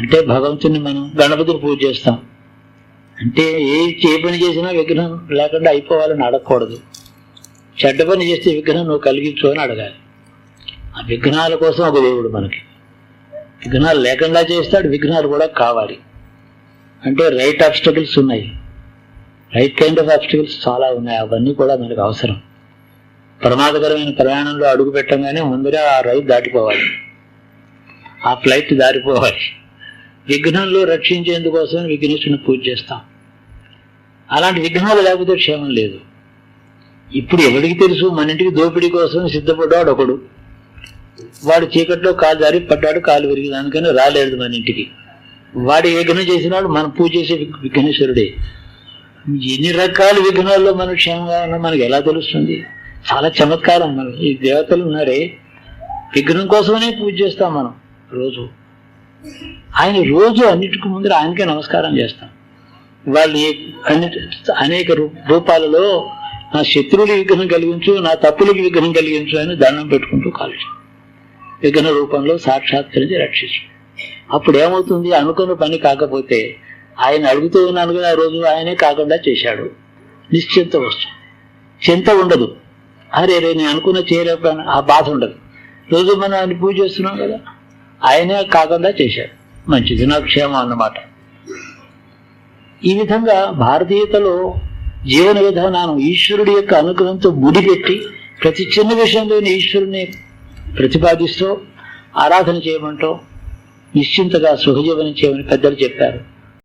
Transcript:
అంటే భగవంతుని మనం గణపతిని పూజ చేస్తాం. అంటే ఏ ఏ పని చేసినా విగ్రహం లేకుండా అయిపోవాలని అడగకూడదు. చెడ్డ పని చేస్తే విగ్రహం నువ్వు కలిగించు అని అడగాలి. ఆ విఘ్నాల కోసం ఒక దేవుడు మనకి. విఘ్నాలు లేకుండా చేస్తాడు విఘ్నాలు కూడా కావాలి. అంటే రైట్ ఆబ్స్టకల్స్ ఉన్నాయి. రైట్ కైండ్ ఆఫ్ ఆబ్స్టకల్స్ చాలా ఉన్నాయి. అవన్నీ కూడా మనకు అవసరం. ప్రమాదకరమైన ప్రయాణంలో అడుగు పెట్టంగానే ముందరే ఆ రైట్ దాటిపోవాలి. ఆ ఫ్లైట్ దారిపోవాలి. విఘ్నంలో రక్షించేందుకోసం విఘ్నేశ్వరుని పూజ చేస్తాం. అలాంటి విఘ్నాలు లేకపోతే క్షేమం లేదు. ఇప్పుడు ఎవరికి తెలుసు? మన ఇంటికి దోపిడీ కోసం సిద్ధపడ్డాడు ఒకడు. వాడు చీకట్లో కాలు జారి పడ్డాడు కాలు విరిగి అందుకని రాలేదు మన ఇంటికి. వాడు విఘ్నం చేసినాడు? మనం పూజ చేసే విఘ్నేశ్వరుడే. ఎన్ని రకాల విఘ్నాల్లో మనం క్షేమంగా ఉన్నా మనకి ఎలా తెలుస్తుంది? చాలా చమత్కారం. మనం ఈ దేవతలు ఉన్నారే. విఘ్నం కోసమనే పూజ చేస్తాం మనం రోజు. ఆయన రోజు అన్నిటికి ముందర ఆయనకే నమస్కారం చేస్తాం. వాళ్ళు అన్ని అనేక రూ- రూపాలలో నా శత్రువులకి విగ్రహం కలిగించు నా తప్పులకి విగ్రహం కలిగించు అని దండం పెట్టుకుంటూ కాలుష్యం విఘ్న రూపంలో సాక్షాత్కరించి రక్షించు అప్పుడు ఏమవుతుంది? అనుకున్న పని కాకపోతే ఆయన అడుగుతూ ఉన్నాను కదా ఆ రోజు ఆయనే కాకుండా చేశాడు. నిశ్చింత వస్తుంది చింత ఉండదు. అరే రే నేను అనుకున్న చేయలేకపోయాను ఆ బాధ ఉండదు. రోజు మనం ఆయన పూజ చేస్తున్నాం కదా. ఆయనే కాకుండా చేశాడు. మంచిది దినక్షేమం క్షేమం అన్నమాట. ఈ విధంగా భారతీయతలో జీవన విధానం ఈశ్వరుడి యొక్క అనుగ్రహంతో ముడిపెట్టి ప్రతి చిన్న విషయంలోని ఈశ్వరుని ప్రతిపాదిస్తూ ఆరాధన చేయమంటూ నిశ్చింతగా సుఖజీవనం చేయమని పెద్దలు చెప్పారు.